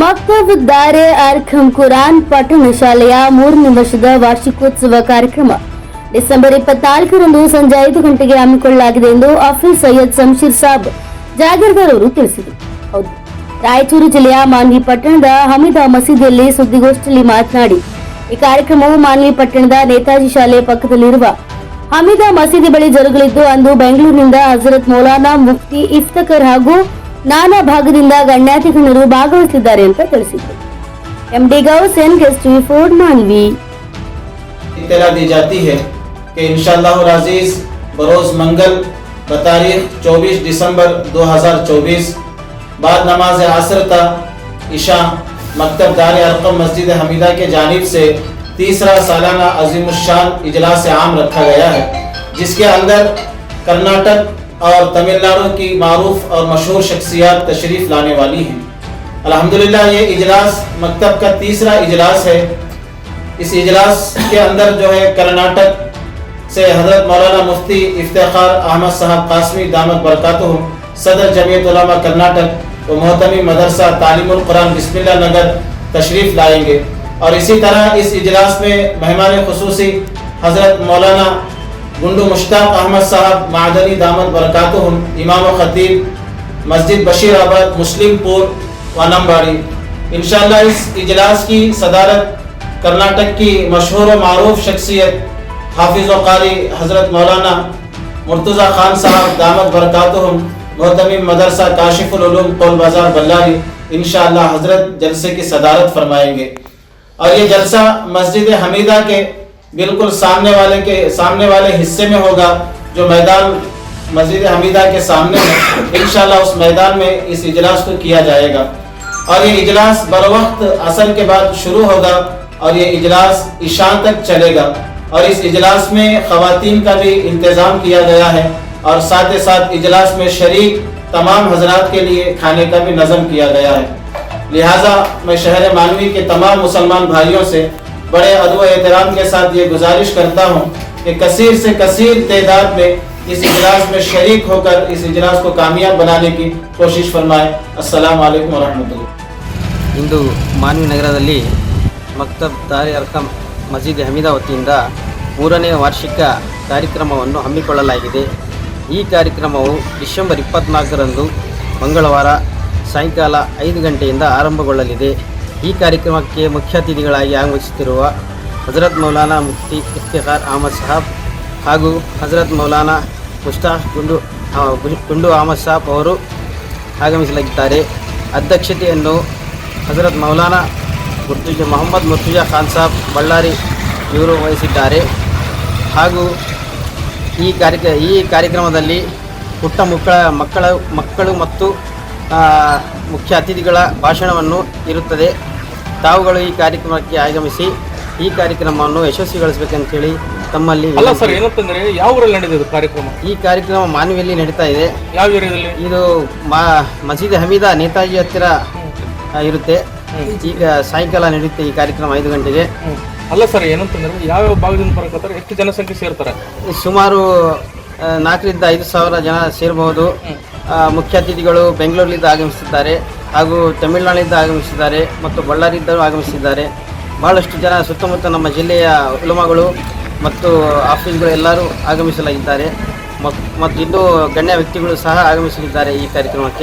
ಮಕ್ತಬ್ ದಾರೆ ಅರ್ಖಂ ಕುರಾನ್ ಪಠಣ ಶಾಲೆಯ ಮೂರನೇ ವರ್ಷದ ವಾರ್ಷಿಕೋತ್ಸವ ಕಾರ್ಯಕ್ರಮ. ಡಿಸೆಂಬರ್ ಇಪ್ಪತ್ನಾಲ್ಕರಂದು ಸಂಜೆ ಐದು ಗಂಟೆಗೆ ಹಮ್ಮಿಕೊಳ್ಳಲಾಗಿದೆ ಎಂದು ಅಫೀಲ್ ಸೈಯದ್ ಶಂಶೀರ್ ಸಾಬ್ ಜಾಗೀರ್ದಾರ್ ಅವರು ತಿಳಿಸಿದರು. ಹೌದು, ರಾಯಚೂರು ಜಿಲ್ಲೆಯ ಮಾನ್ವಿ ಪಟ್ಟಣದ ಹಮೀದ ಮಸೀದಿಯಲ್ಲಿ ಸುದ್ದಿಗೋಷ್ಠಿಯಲ್ಲಿ ಮಾತನಾಡಿ, ಈ ಕಾರ್ಯಕ್ರಮವು ಮಾನ್ವಿ ಪಟ್ಟಣದ ನೇತಾಜಿ ಶಾಲೆ ಪಕ್ಕದಲ್ಲಿರುವ ಹಮೀದಾ ಮಸೀದಿ ಬಳಿ ಜರುಗಲಿದ್ದು, ಅಂದು ಬೆಂಗಳೂರಿನಿಂದ ಹಜರತ್ ಮೌಲಾನಾ ಮುಫ್ತಿ ಇಫ್ತಕರ್ ಹಾಗೂ ನಾನಾ ಭಾಗದಿಂದ ಗಣ್ಯಾತಿ ಗಣ್ಯರು ಅಂತ ತಿಳಿಸಿದರು. ಎಂ ಡಿ ಗೌಸ್ ಎನ್ ಗೆಸ್ಟ್ ಫೋರ್ಡ್ ಮಾನ್ವಿ بروز منگل بتاریخ چوبیس دسمبر دو ہزار چوبیس بعد نماز عصر تا عشاء مکتب دار ارقم مسجد حمیدہ کے جانب سے تیسرا سالانہ عظیم الشان اجلاس عام رکھا گیا ہے جس کے اندر کرناٹک اور تمل ناڈو کی معروف اور مشہور شخصیات تشریف لانے والی ہیں۔ الحمدللہ، یہ اجلاس مکتب کا تیسرا اجلاس ہے۔ اس اجلاس کے اندر جو ہے کرناٹک سے حضرت مولانا مفتی افتخار احمد صاحب قاسمی دامت برکاتہ صدر جمعیت علماء کرناٹک و محتمی مدرسہ تعلیم القرآن بسم اللہ نگر تشریف لائیں گے۔ اور اسی طرح اس اجلاس میں مہمان خصوصی حضرت مولانا گنڈو مشتاق احمد صاحب، معدنی دامت برکاتہم، امام و خطیب، مسجد بشیر آباد، مسلم پور وانم باڑی انشاءاللہ اس اجلاس کی صدارت کرناٹک کی مشہور و معروف شخصیت حافظ و قاری حضرت مولانا مرتضی خان صاحب دامت برکاتہم محتم مدرسہ کاشف العلوم، قول بازار بلاری۔ انشاءاللہ حضرت جلسے کی صدارت فرمائیں گے۔ اور یہ جلسہ مسجد حمیدہ کے بالکل سامنے والے کے سامنے والے حصے میں ہوگا جو میدان مسجد حمیدہ کے سامنے ہے۔ انشاءاللہ اس میدان میں اس اجلاس کو کیا جائے گا۔ اور یہ اجلاس بروقت اصل کے بعد شروع ہوگا اور یہ اجلاس عشاء تک چلے گا۔ اور اس اجلاس میں خواتین کا بھی انتظام کیا گیا ہے۔ اور ساتھ ساتھ اجلاس میں شریک تمام حضرات کے لیے کھانے کا بھی نظم کیا گیا ہے۔ لہٰذا میں شہر مانوی کے تمام مسلمان بھائیوں سے बड़े अदब एहतराम के साथ ये गुजारिश करता हूँ कि कसीर से कसीर तादाद में इस इजलास में शरीक होकर इस इजलास को कामयाब बनाने की कोशिश फरमाएं अस्सलाम वालेकुम वरहमतुल्लाह ಇಂದು ಮಾನ್ವಿ ನಗರದಲ್ಲಿ ಮಕ್ತಬ್ ದಾರಿ ಅರ್ಕಂ ಮಸೀದಿ ಹಮೀದಾ ವತಿಯಿಂದ ಮೂರನೇ ವಾರ್ಷಿಕ ಕಾರ್ಯಕ್ರಮವನ್ನು ಹಮ್ಮಿಕೊಳ್ಳಲಾಗಿದೆ ಈ ಕಾರ್ಯಕ್ರಮವು ಡಿಸೆಂಬರ್ ಇಪ್ಪತ್ನಾಲ್ಕರಂದು ಮಂಗಳವಾರ ಸಾಯಂಕಾಲ ಐದು ಗಂಟೆಯಿಂದ ಆರಂಭಗೊಳ್ಳಲಿದೆ ಈ ಕಾರ್ಯಕ್ರಮಕ್ಕೆ ಮುಖ್ಯ ಅತಿಥಿಗಳಾಗಿ ಆಗಮಿಸುತ್ತಿರುವ ಹಜರತ್ ಮೌಲಾನಾ ಮುಫ್ತಿ ಇಫ್ತಿಖಾರ್ ಅಹಮದ್ ಸಾಹಬ್ ಹಾಗೂ ಹಜರತ್ ಮೌಲಾನಾ ಮುಸ್ತಾಫ್ ಗುಂಡು ಗುಂಡು ಅಹಮದ್ ಸಾಬ್ ಅವರು ಆಗಮಿಸಲಿದ್ದಾರೆ ಅಧ್ಯಕ್ಷತೆಯನ್ನು ಹಜರತ್ ಮೌಲಾನಾ ಮುರ್ತುಜ ಮೊಹಮ್ಮದ್ ಮುರ್ತುಜಾ ಖಾನ್ ಸಾಬ್ ಬಳ್ಳಾರಿ ಇವರು ವಹಿಸಿದ್ದಾರೆ. ಹಾಗೂ ಈ ಕಾರ್ಯ ಈ ಕಾರ್ಯಕ್ರಮದಲ್ಲಿ ಪುಟ್ಟ ಮಕ್ಕಳ ಮಕ್ಕಳ, ಮಕ್ಕಳು ಮತ್ತು ಮುಖ್ಯ ಅತಿಥಿಗಳ ಭಾಷಣವನ್ನು ಇರುತ್ತದೆ. ತಾವುಗಳು ಈ ಕಾರ್ಯಕ್ರಮಕ್ಕೆ ಆಗಮಿಸಿ ಈ ಕಾರ್ಯಕ್ರಮವನ್ನು ಯಶಸ್ವಿಗೊಳಿಸಬೇಕಂತೇಳಿ ತಮ್ಮಲ್ಲಿ ಅಲ್ಲ ಸರ್. ಏನಂತಂದ್ರೆ ಯಾವ ಊರಲ್ಲಿ ನಡೆದಿದೆ ಕಾರ್ಯಕ್ರಮ? ಈ ಕಾರ್ಯಕ್ರಮ ಮಾನವಿಯಲ್ಲಿ ನಡೀತಾ ಇದೆ. ಯಾವ ಏರಿಯಾದಲ್ಲಿ? ಇದು ಮಾ ಮಸೀದಿ ಹಮೀದಾ ನೇತಾಜಿ ಹತ್ತಿರ ಇರುತ್ತೆ. ಈಗ ಸಾಯಂಕಾಲ ನಡೆಯುತ್ತೆ ಈ ಕಾರ್ಯಕ್ರಮ ಐದು ಗಂಟೆಗೆ. ಅಲ್ಲ ಸರ್ ಏನಂತಂದ್ರೆ ಯಾವ ಭಾಗದಿಂದ ಬರಕತ್ತಾರೆ ಎಷ್ಟು ಜನಸಂಖ್ಯೆ ಸೇರ್ತಾರೆ? ಸುಮಾರು ನಾಲ್ಕರಿಂದ ಐದು ಸಾವಿರ ಜನ ಸೇರಬಹುದು ಮುಖ್ಯ ಅತಿಥಿಗಳು ಬೆಂಗಳೂರಿನಿಂದ ಆಗಮಿಸಿದ್ದಾರೆ ಹಾಗೂ ತಮಿಳುನಾಡಿನಿಂದ ಆಗಮಿಸಿದ್ದಾರೆ ಮತ್ತು ಬಳ್ಳಾರಿಯಿಂದ ಆಗಮಿಸಿದ್ದಾರೆ. ಬಹಳಷ್ಟು ಜನ ಸುತ್ತಮುತ್ತ ನಮ್ಮ ಜಿಲ್ಲೆಯ ಉಲಮಗಳು ಮತ್ತು ಆಫೀಸ್ಗಳು ಎಲ್ಲರೂ ಆಗಮಿಸಲಾಗಿದ್ದಾರೆ. ಮತ್ತು ಇನ್ನೂ ಗಣ್ಯ ವ್ಯಕ್ತಿಗಳು ಸಹ ಆಗಮಿಸಲಿದ್ದಾರೆ ಈ ಕಾರ್ಯಕ್ರಮಕ್ಕೆ.